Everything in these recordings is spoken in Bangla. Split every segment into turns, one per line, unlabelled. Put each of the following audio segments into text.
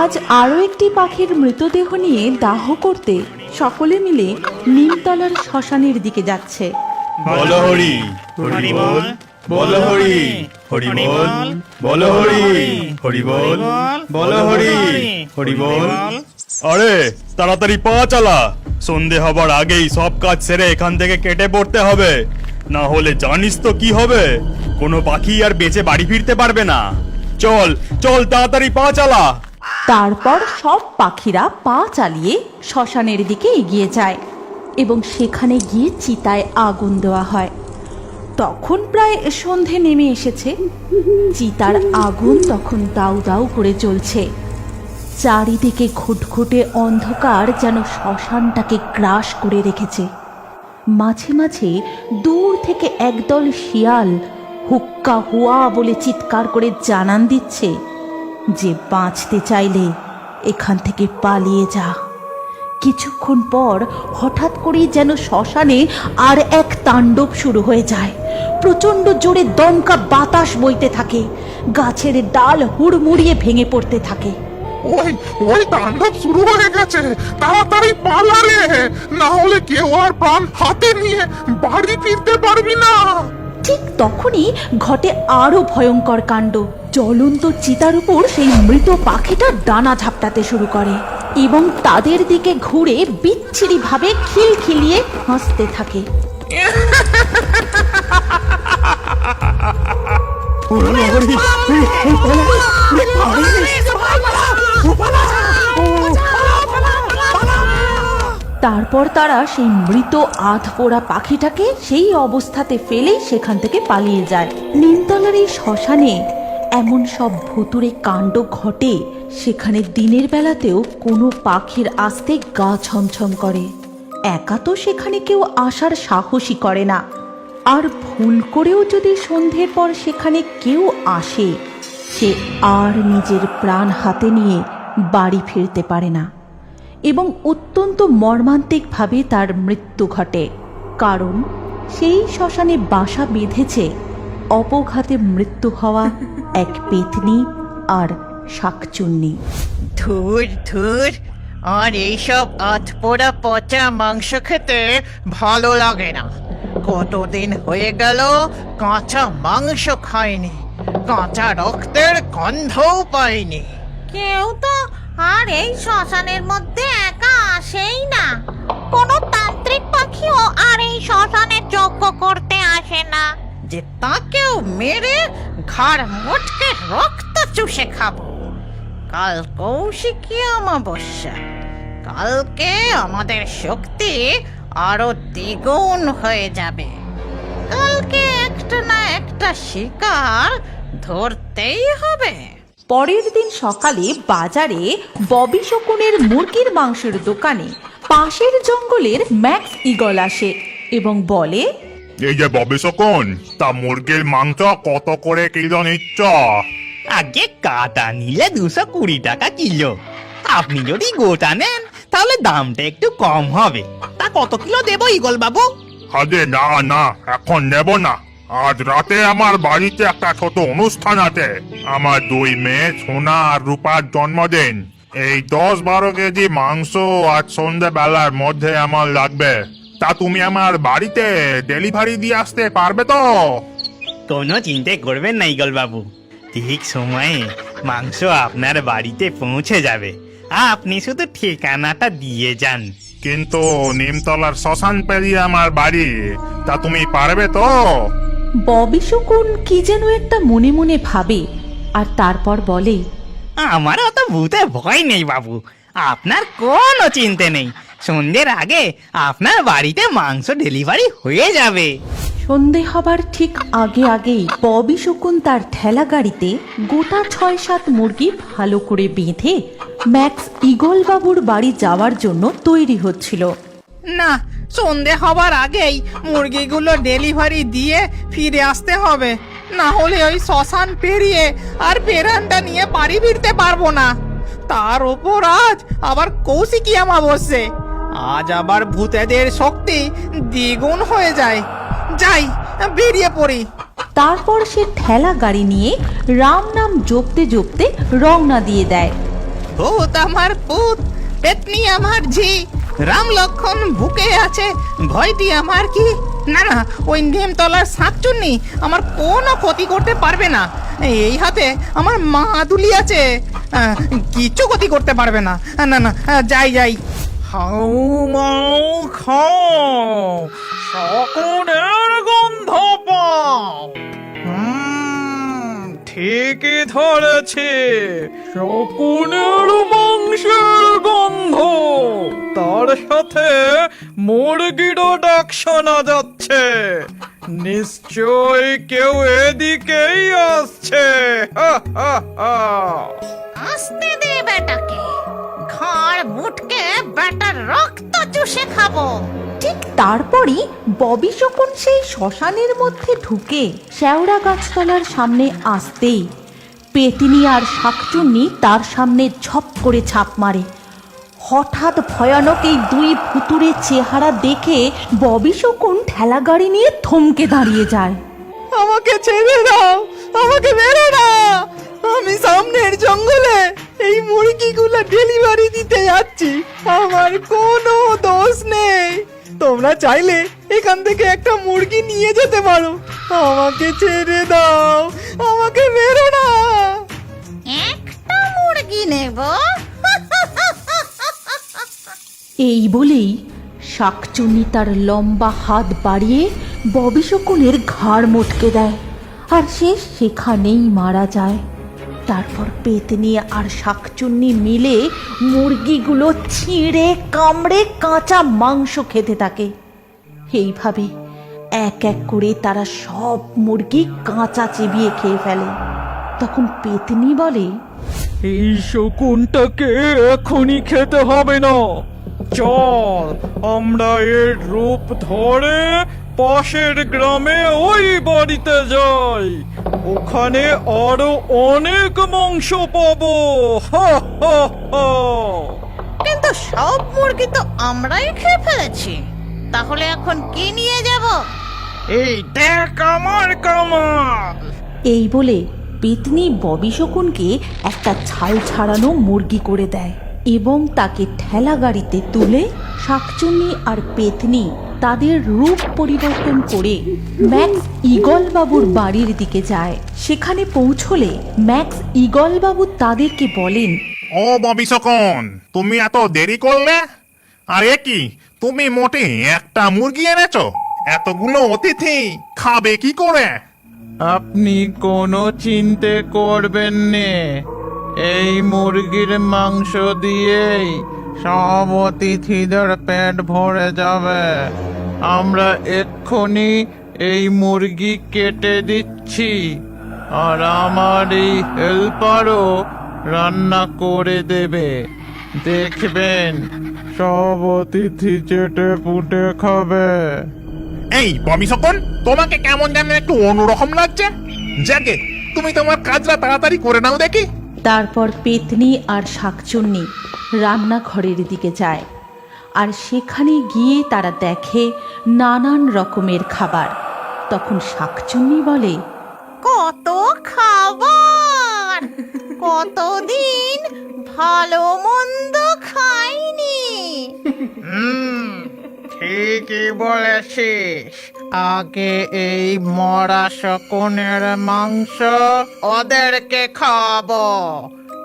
আজ আরও একটি পাখির মৃতদেহ নিয়ে দাহ করতে সকলে মিলে নিমতলার শ্মশানের দিকে যাচ্ছে।
বলো হরি। হরি বল বলো হরি। হরি। বল বলো হরি। হরি। বল বলো হরি। হরি। বল। আরে তাড়াতাড়ি পা চালা। সন্ধে হবার আগেই সব কাজ সেরে এখান থেকে কেটে পড়তে হবে। না হলে জানিস তো কি হবে। কোনো পাখি আর বেঁচে বাড়ি ফিরতে পারবে না। চল চল তাড়াতাড়ি পা চালা।
তারপর সব পাখিরা পা চালিয়ে শ্মশানের দিকে এগিয়ে যায় এবং সেখানে গিয়ে চিতায় আগুন দেওয়া হয়। তখন প্রায় সন্ধে নেমে এসেছে। চিতার আগুন তখন দাউ দাউ করে চলছে চারিদিকে ঘুটঘুটে অন্ধকার যেন শ্মশানটাকে গ্রাস করে রেখেছে। মাঝে মাঝে দূর থেকে একদল শিয়াল হুক্কা হুয়া বলে চিৎকার করে জানান দিচ্ছে। যে বাঁচতে চাইলে এখান থেকে পালিয়ে যা। কিছুক্ষণ পর হঠাৎ করেই যেন শ্মশানে আর এক তাণ্ডব শুরু হয়ে যায়। প্রচণ্ড জোরে দমকা বাতাস বইতে থাকে। গাছের ডাল হুড়মুড়িয়ে ভেঙে পড়তে থাকে।
ওই ওই তাণ্ডব শুরু হয়ে গেছে। তাড়াতাড়ি পালালে। না হলে কেউ আর প্রাণ হাতে নিয়ে বাড়ি ফিরতে পারবি না।
ঠিক তখনই ঘটে আরও ভয়ঙ্কর কাণ্ড। জ্বলন্ত চিতার উপর সেই মৃত পাখিটা ডানা ঝাপটাতে শুরু করে এবং তাদের দিকে ঘুরে বিচ্ছিরি ভাবে খিলখিলিয়ে হাসতে থাকে। তারপর তারা সেই মৃত আধ পোড়া পাখিটাকে সেই অবস্থাতে ফেলেই সেখান থেকে পালিয়ে যায়। নিমতলার এই শ্মশানে এমন সব ভুতুরে কাণ্ড ঘটে, সেখানে দিনের বেলাতেও কোনো পাখির আসতে গা ছমছম করে। একা তো সেখানে কেউ আসার সাহসই করে না। আর ভুল করেও যদি সন্ধ্যের পর সেখানে কেউ আসে, সে আর নিজের প্রাণ হাতে নিয়ে বাড়ি ফিরতে পারে না। এবং অত্যন্ত মর্মান্তিকভাবে তার মৃত্যু ঘটে। কারণ সেই শ্মশানে বাসা বেঁধেছে অপঘাতে মৃত্যু হওয়া এক পেতনি আর শাকচুন্নি।
ধুর ধুর আর এইসব আধপোড়া পচা মাংস খেতে ভালো লাগে না। কতদিন হয়ে গেল কাঁচা মাংস খাইনি কাঁচা রক্তের গন্ধও পাইনি।
কেউ তো আর এই শ্মশানের মধ্যে একা আসেই না। কোনো তান্ত্রিক পাখিও আর এই শ্মশানে যজ্ঞ করতে আসে না।
যে তাকেও মেরে ঘাড় মোটকে রক্ত চুষে খাব। কাল কৌশিকী অমাবস্যা। কালকে আমাদের শক্তি আরও দ্বিগুণ হয়ে যাবে। কালকে একটা না একটা শিকার ধরতেই হবে।
পরের দিন সকালে বাজারে ববি শকুনের মুরগির মাংসের দোকানে পাশের জঙ্গলের ম্যাক্স ইগল আসে এবং বলে
এই যে ববে সকন তা মুরগির মাংস কত করে কিলো নিচ্ছ?
আগে কাটা নিলে দুশো কুড়ি টাকা কিলো। আপনি যদি গোটা নেন তাহলে দামটা একটু কম হবে। তা কত কিলো দেবো ইগল বাবু
আরে না না এখন নেব না। আজ রাতে আমার বাড়িতে একটা ছোট অনুষ্ঠান আছে। আমার দুই মেয়ে সোনা আর রূপার জন্মদিন। এই দশ বারো কেজি মাংস আজ সন্ধ্যে বেলার মধ্যে আমার লাগবে। তা তুমি আমার বাড়িতে ডেলিভারি দিয়ে আসতে পারবে তো?
কোনো চিন্তা করবেন না ইগল বাবু। ঠিক সময়ে মাংস আপনার বাড়িতে পৌঁছে যাবে। আপনি শুধু ঠিকানাটা দিয়ে যান।
কিন্তু নিমতলার শ্মশান পেরিয়ে আমার বাড়ি তা তুমি পারবে তো?
ববি শকুন কি যেন একটা মনে মনে ভাবে আর তারপর বলে
আমার অত ভূতে ভয় নেই বাবু আপনার কোনো চিন্তা নেই। সন্ধ্যের আগে আপনার বাড়িতে মাংস ডেলিভারি হয়ে যাবে।
সন্ধে হবার ঠিক আগে আগেই ববি শকুন তার ঠেলা গাড়িতে গোটা ছয় সাত মুরগি ভালো করে বেঁধে ম্যাক্স ইগল বাবুর বাড়ি যাওয়ার জন্য তৈরি হচ্ছিল।
না সন্ধে হবার আগেই মুরগিগুলো ডেলিভারি দিয়ে ফিরে আসতে হবে। না হলে ওই শ্মশান পেরিয়ে আর পেরানটা নিয়ে বাড়ি ফিরতে পারব না। তার ওপর আজ আবার কৌশিকী অমাবস্যে। আজ আবার ভূতেদের শক্তি দ্বিগুণ হয়ে যায়। যাই বেরিয়ে পড়ি।
তারপর সে ঠেলা গাড়ি নিয়ে রাম নাম জপতে জপতে রওনা দিয়ে দেয়।
ভূত আমার পুত পেতনি আমার ঝি। রাম লক্ষণ বুকে আছে ভয়টি আমার কি? না না, ওই নিমতলার শাকচুন্নি আমার কোনো ক্ষতি করতে পারবে না। এই হাতে আমার মা দুলি আছে কিচ্ছু ক্ষতি করতে পারবে না। না না যাই যাই।
হাউ গন্ধ ঠিকই ধরেছে, শকুনের মাংসের গন্ধ। সাথে মুরগিরও ডাক শোনা যাচ্ছে। নিশ্চয় কেউ এদিকেই আসছে।
আসতে দে বেটাকে। মুটকে বেটার রক্ত চুষে খাব।
ঠিক তারপরই ববি শকুন সেই শ্মশানের মধ্যে ঢুকে শেওড়া গাছতলার সামনে আসতেই পেতিনি আর শাকচুন্নি তার সামনে ঝপ করে ছাপ মারে। হঠাৎ ভয়ানক এই দুই ভুতুরে চেহারা দেখে ববি শকুন ঠেলা গাড়ি নিয়ে থমকে দাঁড়িয়ে যায়।
আমাকে ছেড়ে দাও আমাকে মেরো না আমি সামনের জঙ্গলে এই মুরগিগুলো ডেলিভারি দিতে যাচ্ছি। আমার কোনো দোষ নেই। তোমরা চাইলে এখান থেকে একটা মুরগি নিয়ে যেতে পারো। আমাকে ছেড়ে দাও আমাকে মেরো না
একটা মুরগি নেব?
এই বলেই শাকচুন্নি তার লম্বা হাত বাড়িয়ে ববি শকুনের ঘাড় মোটকে দেয়, আর সে সেখানেই মারা যায়। তারপর পেতনি আর শাকচুন্নি মিলে মুরগিগুলো ছিঁড়ে, কামড়ে কাঁচা মাংস খেতে থাকে। এইভাবে এক এক করে তারা সব মুরগি কাঁচা চিবিয়ে খেয়ে ফেলে। তখন পেতনি বলে,
এই শকুনটাকে এখনই খেতে হবে না। চল আমরা এর রূপ ধরে পাশের গ্রামে ওই বাড়িতে যাই। ওখানে আরও অনেক মাংস পাবো। হা হা হা।
কিন্তু সব মুরগি তো আমরাই খেয়ে ফেলেছি। তাহলে এখন কি নিয়ে যাব?
এই দেখ আমার কামাল।
এই বলে পেতনি ববি শকুনকে একটা ছাল ছাড়ানো মুরগি করে দেয়। এবং তাকে ঠেলা গাড়িতে তুলে শাকচুন্নি আর পেতনি তাদের রূপ পরিবর্তন করে ম্যাক্স ইগল বাবুর বাড়ির দিকে যায়। সেখানে পৌঁছলে ম্যাক্স ইগল বাবু তাদেরকে বলেন
ও ববি শকুন তুমি এত দেরি করলে? আর এ কি তুমি মোটে একটা মুরগি এনেছো? এতগুলো অতিথি খাবে কি করে?
আপনি কোনো চিন্তে করবেন নে। এই মুরগির মাংস দিয়েই সব অতিথিদের পেট ভরে যাবে। আমরা এক্ষুনি এই মুরগি কেটে দিচ্ছি। আর আমার এই হেল্পারও রান্না করে দেবে। দেখবেন, সব অতিথি চেটে পুটে খাবে।
এই ববি সকল তোমাকে কেমন যেন একটু অন্যরকম লাগছে। যাকে, তুমি তোমার কাজটা তাড়াতাড়ি করে নাও দেখি।
তারপর পেতনি আর শাকচুন্নি রান্নাঘরের দিকে যায়। আর সেখানে গিয়ে তারা দেখে নানান রকমের খাবার। তখন শাকচুন্নি বলে
কত খাবার! কতদিন ভালো মন্দ খাইনি?
হুম ঠিকই বলেছিস। আগে এই মরা শকুনের মাংস ওদেরকে খাব।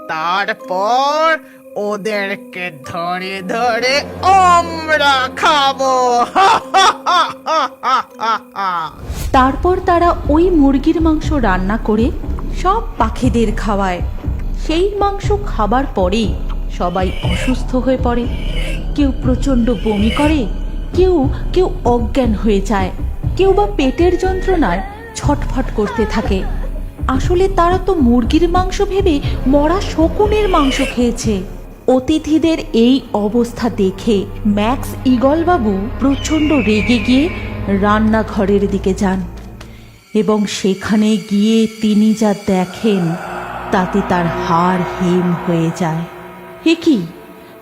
তারপর ওদেরকে ধরে ধরে আমরা খাব।
তারপর তারা ওই মুরগির মাংস রান্না করে সব পাখিদের খাওয়ায়। সেই মাংস খাবার পরেই সবাই অসুস্থ হয়ে পড়ে। কেউ প্রচণ্ড বমি করে, কেউ কেউ অজ্ঞান হয়ে যায়। কেউ বা পেটের যন্ত্রণায় ছটফট করতে থাকে। আসলে তারা তো মুরগির মাংস ভেবে মরা শকুনের মাংস খেয়েছে। অতিথিদের এই অবস্থা দেখে ম্যাক্স ইগলবাবু প্রচণ্ড রেগে গিয়ে রান্নাঘরের দিকে যান এবং সেখানে গিয়ে তিনি যা দেখেন তাতে তার হাড় হিম হয়ে যায়। হে কি?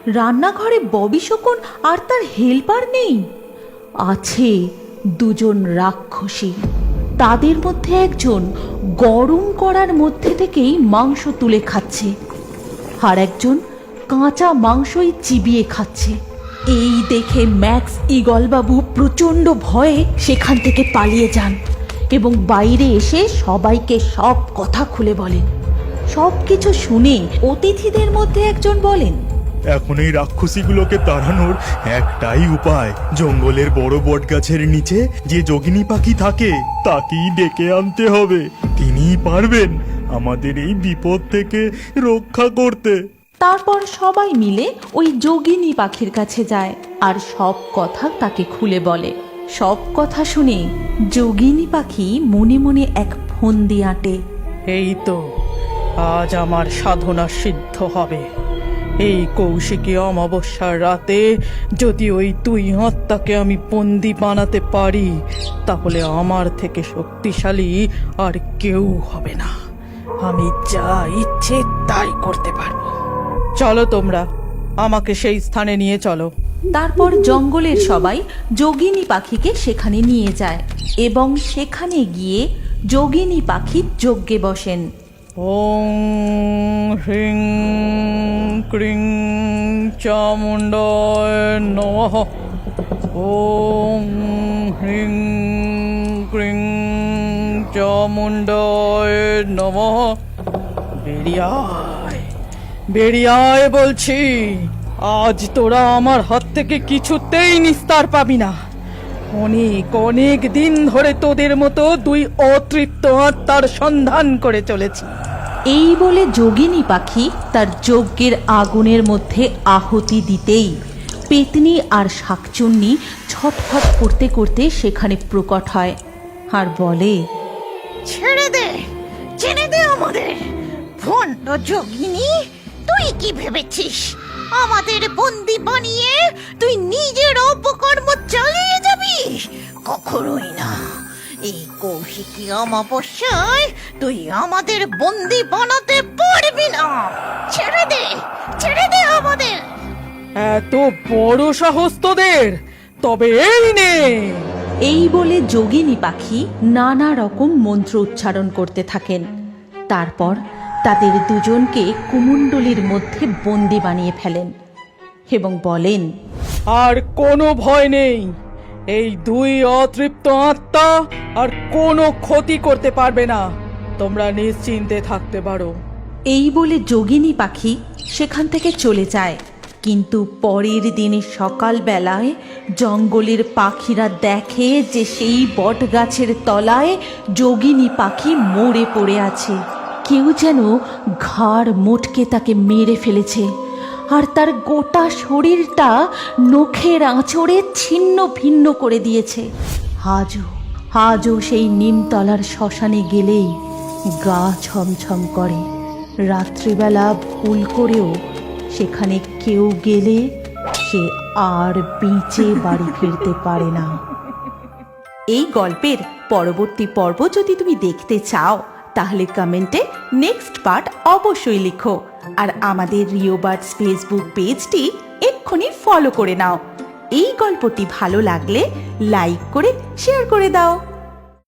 রান্নাঘরে ববি শকুন আর তার হেল্পার নেই? আছে দুজন রাক্ষসী। তাদের মধ্যে একজন গরম করার মধ্যে থেকেই মাংস তুলে খাচ্ছে আর একজন কাঁচা মাংসই চিবিয়ে খাচ্ছে। এই দেখে ম্যাক্স ইগলবাবু প্রচণ্ড ভয়ে সেখান থেকে পালিয়ে যান এবং বাইরে এসে সবাইকে সব কথা খুলে বলেন। সব কিছু শুনে অতিথিদের মধ্যে একজন বলেন
এখন এই রাক্ষসীগুলোকে তাড়ানোর একটাই উপায়। জঙ্গলের বড় বট গাছের নিচে যে যোগিনী পাখি থাকে তাকেই ডেকে আনতে হবে। তিনিই পারবেন আমাদের এই বিপদ থেকে রক্ষা করতে।
তারপর সবাই মিলে ওই যোগিনী পাখির কাছে যায় আর সব কথা তাকে খুলে বলে। সব কথা শুনে যোগিনী পাখি মনে মনে এক ফন্দি আঁটে।
এই তো আজ আমার সাধনা সিদ্ধ হবে। এই কৌশিকী অমাবস্যার রাতে যদি ওই তুই আত্মাকে আমি বন্দি বানাতে পারি, তাহলে আমার থেকে শক্তিশালী আর কেউ হবে না। আমি যা ইচ্ছে তাই করতে পারব। চলো তোমরা, আমাকে সেই স্থানে নিয়ে চলো।
তারপর জঙ্গলের সবাই যোগিনী পাখিকে সেখানে নিয়ে যায় এবং সেখানে গিয়ে যোগিনী পাখি যজ্ঞে বসেন।
ওং হ্রিং ক্রিং চামুণ্ডায় নমঃ ওং হ্রিং ক্রিং চামুণ্ডায় নমঃ বেরিয়ায় বেরিয়ায় বলছি, আজ তোরা আমার হাত থেকে কিছুতেই নিস্তার পাবি না। অনেক অনেক দিন ধরে তোদের মতো দুই অতৃপ্ত আত্মার সন্ধান করে চলেছি।
এই বলে যোগিনী পাখি তার যজ্ঞের আগুনের মধ্যে আহুতি দিতেই পেতনি আর শাকচুন্নি ছটফট করতে করতে সেখানে প্রকট হয় আর বলে
ছেড়ে দে ছেড়ে দে আমাদের। ভণ্ড যোগিনী তুই কি ভেবেছিস? আমাদের বন্দি বানিয়ে তুই নিজের অপকর্ম চালিয়ে যাবি? কখনোই না। এই কৌশিকী অমাবস্যায় তুই আমাদের বন্দি বানাতে পারবি না। ছেড়ে দে ছেড়ে দে আমাদের।
এত বড় সাহস তোদের। তবে এই নে।
এই বলে যোগিনী পাখি নানা রকম মন্ত্র উচ্চারণ করতে থাকেন। তারপর তাদের দুজনকে কুমণ্ডলীর মধ্যে বন্দি বানিয়ে ফেলেন এবং বলেন
আর কোনো ভয় নেই। এই দুই অতৃপ্ত আত্মা আর কোনো ক্ষতি করতে পারবে না। তোমরা নিশ্চিন্তে থাকতে পারো।
এই বলে যোগিনী পাখি সেখান থেকে চলে যায়। কিন্তু পরের দিনে সকালবেলায় জঙ্গলের পাখিরা দেখে যে সেই বট গাছের তলায় যোগিনী পাখি মরে পড়ে আছে। কেউ যেন ঘাড় মোটকে তাকে মেরে ফেলেছে, আর তার গোটা শরীরটা নখের আঁচড়ে ছিন্ন ভিন্ন করে দিয়েছে। আজও আজও সেই নিমতলার শ্মশানে গেলেই গা ছমছম করে। রাত্রিবেলা ভুল করেও সেখানে কেউ গেলে সে আর বেঁচে বাড়ি ফিরতে পারে না। এই গল্পের পরবর্তী পর্ব যদি তুমি দেখতে চাও তাহলে কমেন্টে নেক্সট পার্ট অবশ্যই লিখো। আর আমাদের রিওবার্ডস ফেসবুক পেজটি এক্ষুনি ফলো করে নাও। এই গল্পটি ভালো লাগলে লাইক করে শেয়ার করে দাও।